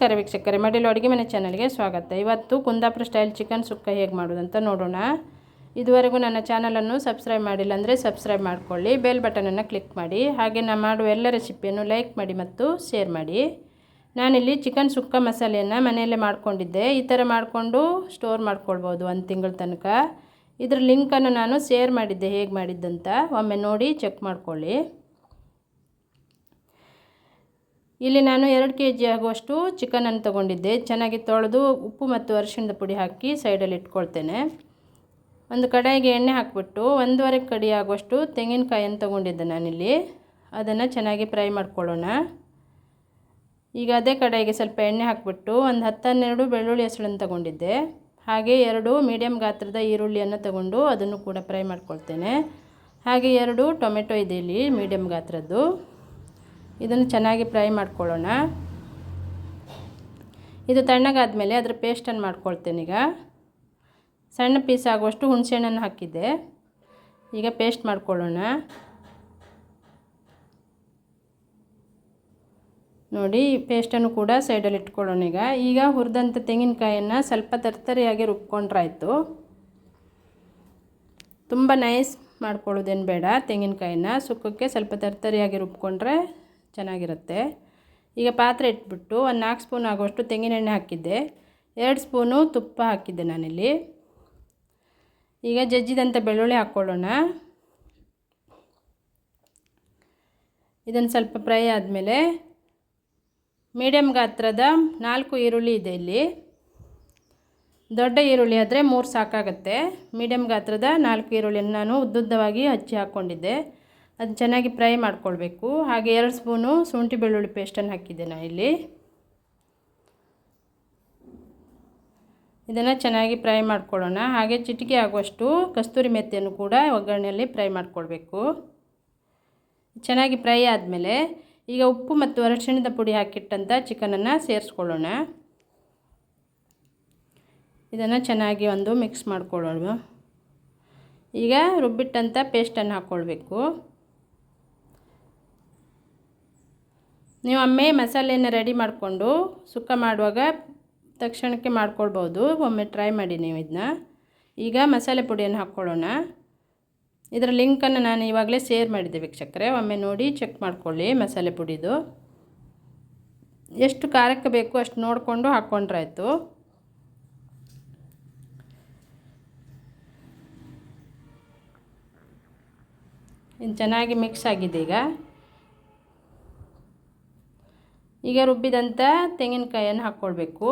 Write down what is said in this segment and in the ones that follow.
ನಮಸ್ಕಾರ ವೀಕ್ಷಕರೇ, ಮಡಿಲು ಅಡುಗೆ ಮನೆ ಚಾನಲ್ಗೆ ಸ್ವಾಗತ. ಇವತ್ತು ಕುಂದಾಪುರ ಸ್ಟೈಲ್ ಚಿಕನ್ ಸುಕ್ಕ ಹೇಗೆ ಮಾಡೋದಂತ ನೋಡೋಣ. ಇದುವರೆಗೂ ನನ್ನ ಚಾನಲನ್ನು ಸಬ್ಸ್ಕ್ರೈಬ್ ಮಾಡಿಲ್ಲ ಅಂದರೆ ಸಬ್ಸ್ಕ್ರೈಬ್ ಮಾಡಿಕೊಳ್ಳಿ, ಬೆಲ್ ಬಟನನ್ನು ಕ್ಲಿಕ್ ಮಾಡಿ. ಹಾಗೆ ನಾನು ಮಾಡುವ ಎಲ್ಲ ರೆಸಿಪಿಯನ್ನು ಲೈಕ್ ಮಾಡಿ ಮತ್ತು ಶೇರ್ ಮಾಡಿ. ನಾನಿಲ್ಲಿ ಚಿಕನ್ ಸುಕ್ಕ ಮಸಾಲೆಯನ್ನು ಮನೆಯಲ್ಲೇ ಮಾಡಿಕೊಂಡಿದ್ದೆ. ಈ ಥರ ಮಾಡಿಕೊಂಡು ಸ್ಟೋರ್ ಮಾಡ್ಕೊಳ್ಬೋದು ಒಂದು ತಿಂಗಳ ತನಕ. ಇದ್ರ ಲಿಂಕನ್ನು ನಾನು ಶೇರ್ ಮಾಡಿದ್ದೆ ಹೇಗೆ ಮಾಡಿದ್ದಂತ. ಒಮ್ಮೆ ನೋಡಿ ಚೆಕ್ ಮಾಡ್ಕೊಳ್ಳಿ. ಇಲ್ಲಿ ನಾನು ಎರಡು ಕೆ ಜಿ ಆಗುವಷ್ಟು ಚಿಕನನ್ನು ತೊಗೊಂಡಿದ್ದೆ. ಚೆನ್ನಾಗಿ ತೊಳೆದು ಉಪ್ಪು ಮತ್ತು ಅರಿಶಿಣದ ಪುಡಿ ಹಾಕಿ ಸೈಡಲ್ಲಿ ಇಟ್ಕೊಳ್ತೇನೆ. ಒಂದು ಕಡಾಯಿಗೆ ಎಣ್ಣೆ ಹಾಕಿಬಿಟ್ಟು ಒಂದೂವರೆ ಕಡಿ ಆಗುವಷ್ಟು ತೆಂಗಿನಕಾಯನ್ನು ತೊಗೊಂಡಿದ್ದೆ ನಾನಿಲ್ಲಿ. ಅದನ್ನು ಚೆನ್ನಾಗಿ ಫ್ರೈ ಮಾಡ್ಕೊಳ್ಳೋಣ. ಈಗ ಅದೇ ಕಡಾಯಿಗೆ ಸ್ವಲ್ಪ ಎಣ್ಣೆ ಹಾಕಿಬಿಟ್ಟು ಒಂದು ಹತ್ತನ್ನೆರಡು ಬೆಳ್ಳುಳ್ಳಿ ಹೆಸಳನ್ನು ತೊಗೊಂಡಿದ್ದೆ. ಹಾಗೆ ಎರಡು ಮೀಡಿಯಮ್ ಗಾತ್ರದ ಈರುಳ್ಳಿಯನ್ನು ತಗೊಂಡು ಅದನ್ನು ಕೂಡ ಫ್ರೈ ಮಾಡ್ಕೊಳ್ತೇನೆ. ಹಾಗೆ ಎರಡು ಟೊಮೆಟೊ ಇದೆ ಇಲ್ಲಿ ಮೀಡಿಯಮ್ ಗಾತ್ರದ್ದು. ಇದನ್ನು ಚೆನ್ನಾಗಿ ಫ್ರೈ ಮಾಡ್ಕೊಳ್ಳೋಣ. ಇದು ತಣ್ಣಗಾದಮೇಲೆ ಅದರ ಪೇಸ್ಟನ್ನು ಮಾಡ್ಕೊಳ್ತೇನೆ ಈಗ. ಸಣ್ಣ ಪೀಸ್ ಆಗುವಷ್ಟು ಹುಣಸೆಹಣ್ಣನ್ನು ಹಾಕಿದ್ದೆ. ಈಗ ಪೇಸ್ಟ್ ಮಾಡ್ಕೊಳ್ಳೋಣ. ನೋಡಿ, ಪೇಸ್ಟನ್ನು ಕೂಡ ಸೈಡಲ್ಲಿ ಇಟ್ಕೊಳ್ಳೋಣ ಈಗ. ಈಗ ಹುರಿದಂಥ ತೆಂಗಿನಕಾಯನ್ನು ಸ್ವಲ್ಪ ತರ್ತರಿಯಾಗಿ ರುಬ್ಕೊಂಡ್ರಾಯ್ತು. ತುಂಬ ನೈಸ್ ಮಾಡ್ಕೊಳ್ಳೋದೇನು ಬೇಡ. ತೆಂಗಿನಕಾಯಿನ ಸುಕ್ಕಕ್ಕೆ ಸ್ವಲ್ಪ ತರ್ತರಿಯಾಗಿ ರುಬ್ಕೊಂಡ್ರೆ ಚೆನ್ನಾಗಿರುತ್ತೆ. ಈಗ ಪಾತ್ರೆ ಇಟ್ಬಿಟ್ಟು ಒಂದು ನಾಲ್ಕು ಸ್ಪೂನ್ ಆಗುವಷ್ಟು ತೆಂಗಿನೆಣ್ಣೆ ಹಾಕಿದ್ದೆ. ಎರಡು ಸ್ಪೂನು ತುಪ್ಪ ಹಾಕಿದ್ದೆ ನಾನಿಲ್ಲಿ. ಈಗ ಜಜ್ಜಿದಂಥ ಬೆಳ್ಳುಳ್ಳಿ ಹಾಕ್ಕೊಳ್ಳೋಣ ಇದನ್ನು ಸ್ವಲ್ಪ ಫ್ರೈ ಆದಮೇಲೆ ಮೀಡಿಯಮ್ ಗಾತ್ರದ ನಾಲ್ಕು ಈರುಳ್ಳಿ ಇದೆ ಇಲ್ಲಿ. ದೊಡ್ಡ ಈರುಳ್ಳಿ ಆದರೆ ಮೂರು ಸಾಕಾಗುತ್ತೆ. ಮೀಡಿಯಮ್ ಗಾತ್ರದ ನಾಲ್ಕು ಈರುಳ್ಳಿಯನ್ನು ನಾನು ಉದ್ದುದ್ದವಾಗಿ ಹಚ್ಚಿ ಹಾಕ್ಕೊಂಡಿದ್ದೆ ಅದು ಚೆನ್ನಾಗಿ ಫ್ರೈ ಮಾಡ್ಕೊಳ್ಬೇಕು. ಹಾಗೆ ಎರಡು ಸ್ಪೂನು ಶುಂಠಿ ಬೆಳ್ಳುಳ್ಳಿ ಪೇಸ್ಟನ್ನು ಹಾಕಿದ್ದೆ ನಾನು ಇಲ್ಲಿ. ಇದನ್ನು ಚೆನ್ನಾಗಿ ಫ್ರೈ ಮಾಡ್ಕೊಳ್ಳೋಣ. ಹಾಗೆ ಚಿಟಿಕೆ ಆಗುವಷ್ಟು ಕಸ್ತೂರಿ ಮೆಥಿಯನ್ನು ಕೂಡ ಒಗ್ಗರಣೆಯಲ್ಲಿ ಫ್ರೈ ಮಾಡಿಕೊಳ್ಬೇಕು. ಚೆನ್ನಾಗಿ ಫ್ರೈ ಆದಮೇಲೆ ಈಗ ಉಪ್ಪು ಮತ್ತು ಅರಶಿಣದ ಪುಡಿ ಹಾಕಿಟ್ಟಂಥ ಚಿಕನನ್ನು ಸೇರಿಸ್ಕೊಳ್ಳೋಣ. ಇದನ್ನು ಚೆನ್ನಾಗಿ ಒಂದು ಮಿಕ್ಸ್ ಮಾಡ್ಕೊಳ್ಳೋಣ. ಈಗ ರುಬ್ಬಿಟ್ಟಂಥ ಪೇಸ್ಟನ್ನು ಹಾಕ್ಕೊಳ್ಬೇಕು. ನೀವು ಒಮ್ಮೆ ಮಸಾಲೆಯನ್ನು ರೆಡಿ ಮಾಡಿಕೊಂಡು ಸುಕ್ಕ ಮಾಡುವಾಗ ತಕ್ಷಣಕ್ಕೆ ಮಾಡ್ಕೊಳ್ಬೋದು. ಒಮ್ಮೆ ಟ್ರೈ ಮಾಡಿ ನೀವು ಇದನ್ನ ಈಗ ಮಸಾಲೆ ಪುಡಿಯನ್ನು ಹಾಕ್ಕೊಳ್ಳೋಣ. ಇದರ ಲಿಂಕನ್ನು ನಾನು ಇವಾಗಲೇ ಶೇರ್ ಮಾಡಿದ್ದೆ ವೀಕ್ಷಕರೆ. ಒಮ್ಮೆ ನೋಡಿ ಚೆಕ್ ಮಾಡ್ಕೊಳ್ಳಿ ಮಸಾಲೆ ಪುಡಿದು. ಎಷ್ಟು ಖಾರಕ್ಕೆ ಬೇಕು ಅಷ್ಟು ನೋಡಿಕೊಂಡು ಹಾಕ್ಕೊಂಡ್ರಾಯ್ತು ಇದು ಚೆನ್ನಾಗಿ ಮಿಕ್ಸ್ ಆಗಿದೆ ಈಗ. ಈಗ ರುಬ್ಬಿದಂಥ ತೆಂಗಿನಕಾಯನ್ನು ಹಾಕ್ಕೊಳ್ಬೇಕು.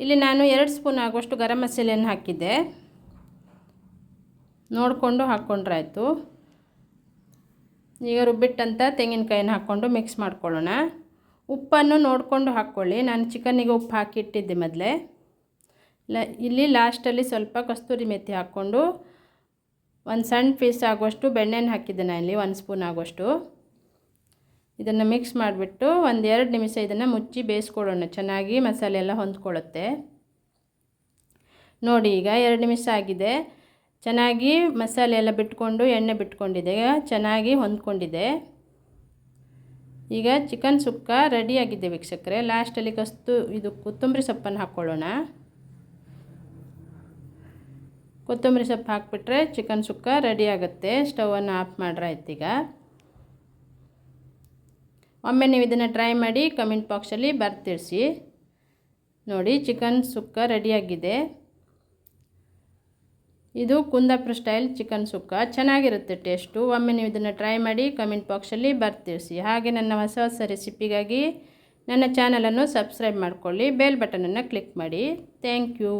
ಇಲ್ಲಿ ನಾನು ಎರಡು ಸ್ಪೂನ್ ಆಗುವಷ್ಟು ಗರಂ ಮಸಾಲೆಯನ್ನು ಹಾಕಿದ್ದೆ. ನೋಡಿಕೊಂಡು ಹಾಕ್ಕೊಂಡ್ರಾಯ್ತು. ಈಗ ರುಬ್ಬಿಟ್ಟಂಥ ತೆಂಗಿನಕಾಯನ್ನು ಹಾಕ್ಕೊಂಡು ಮಿಕ್ಸ್ ಮಾಡ್ಕೊಳ್ಳೋಣ. ಉಪ್ಪನ್ನು ನೋಡಿಕೊಂಡು ಹಾಕ್ಕೊಳ್ಳಿ. ನಾನು ಚಿಕನ್ನಿಗೆ ಉಪ್ಪು ಹಾಕಿಟ್ಟಿದ್ದೆ ಮೊದಲೇ. ಲ, ಇಲ್ಲಿ ಲಾಸ್ಟಲ್ಲಿ ಸ್ವಲ್ಪ ಕಸ್ತೂರಿ ಮೆಥಿ ಹಾಕ್ಕೊಂಡು ಒಂದು ಸಣ್ಣ ಪೀಸ್ ಆಗುವಷ್ಟು ಬೆಣ್ಣೆನ ಹಾಕಿದ್ದೆ ನಾನು ಇಲ್ಲಿ ಒಂದು ಸ್ಪೂನ್ ಆಗುವಷ್ಟು. ಇದನ್ನು ಮಿಕ್ಸ್ ಮಾಡಿಬಿಟ್ಟು ಒಂದು ಎರಡು ನಿಮಿಷ ಇದನ್ನು ಮುಚ್ಚಿ ಬೇಯಿಸ್ಕೊಳ್ಳೋಣ. ಚೆನ್ನಾಗಿ ಮಸಾಲೆ ಎಲ್ಲ ಹೊಂದ್ಕೊಳ್ಳುತ್ತೆ. ನೋಡಿ ಈಗ ಎರಡು ನಿಮಿಷ ಆಗಿದೆ. ಚೆನ್ನಾಗಿ ಮಸಾಲೆ ಎಲ್ಲ ಬಿಟ್ಕೊಂಡು ಎಣ್ಣೆ ಬಿಟ್ಕೊಂಡಿದೆ. ಚೆನ್ನಾಗಿ ಹೊಂದ್ಕೊಂಡಿದೆ. ಈಗ ಚಿಕನ್ ಸುಕ್ಕ ರೆಡಿಯಾಗಿದೆ ವೀಕ್ಷಕರೆ. ಲಾಸ್ಟಲ್ಲಿ ಕಸ್ತು ಇದು ಕೊತ್ತಂಬರಿ ಸೊಪ್ಪನ್ನು ಹಾಕ್ಕೊಳ್ಳೋಣ. ಕೊತ್ತಂಬರಿ ಸೊಪ್ಪು ಹಾಕಿಬಿಟ್ರೆ ಚಿಕನ್ ಸುಕ್ಕ ರೆಡಿ ಆಗುತ್ತೆ. ಸ್ಟವನ್ನು ಆಫ್ ಮಾಡ್ರಾಯ್ತು ಈಗ. ಒಮ್ಮೆ ನೀವು ಇದನ್ನು ಟ್ರೈ ಮಾಡಿ ಕಮೆಂಟ್ ಬಾಕ್ಸಲ್ಲಿ ಬರ್ತಿಳಿಸಿ ನೋಡಿ ಚಿಕನ್ ಸುಕ್ಕ ರೆಡಿಯಾಗಿದೆ ಇದು ಕುಂದಾಪುರ ಸ್ಟೈಲ್ ಚಿಕನ್ ಸುಕ್ಕ. ಚೆನ್ನಾಗಿರುತ್ತೆ ಟೇಸ್ಟು ಒಮ್ಮೆ ನೀವು ಇದನ್ನು ಟ್ರೈ ಮಾಡಿ ಕಮೆಂಟ್ ಬಾಕ್ಸಲ್ಲಿ ಬರ್ತಿಳಿಸಿ ಹಾಗೆ ನನ್ನ ಹೊಸ ಹೊಸ ರೆಸಿಪಿಗಾಗಿ ನನ್ನ ಚಾನಲನ್ನು ಸಬ್ಸ್ಕ್ರೈಬ್ ಮಾಡಿಕೊಳ್ಳಿ. ಬೇಲ್ ಬಟನನ್ನು ಕ್ಲಿಕ್ ಮಾಡಿ. Thank you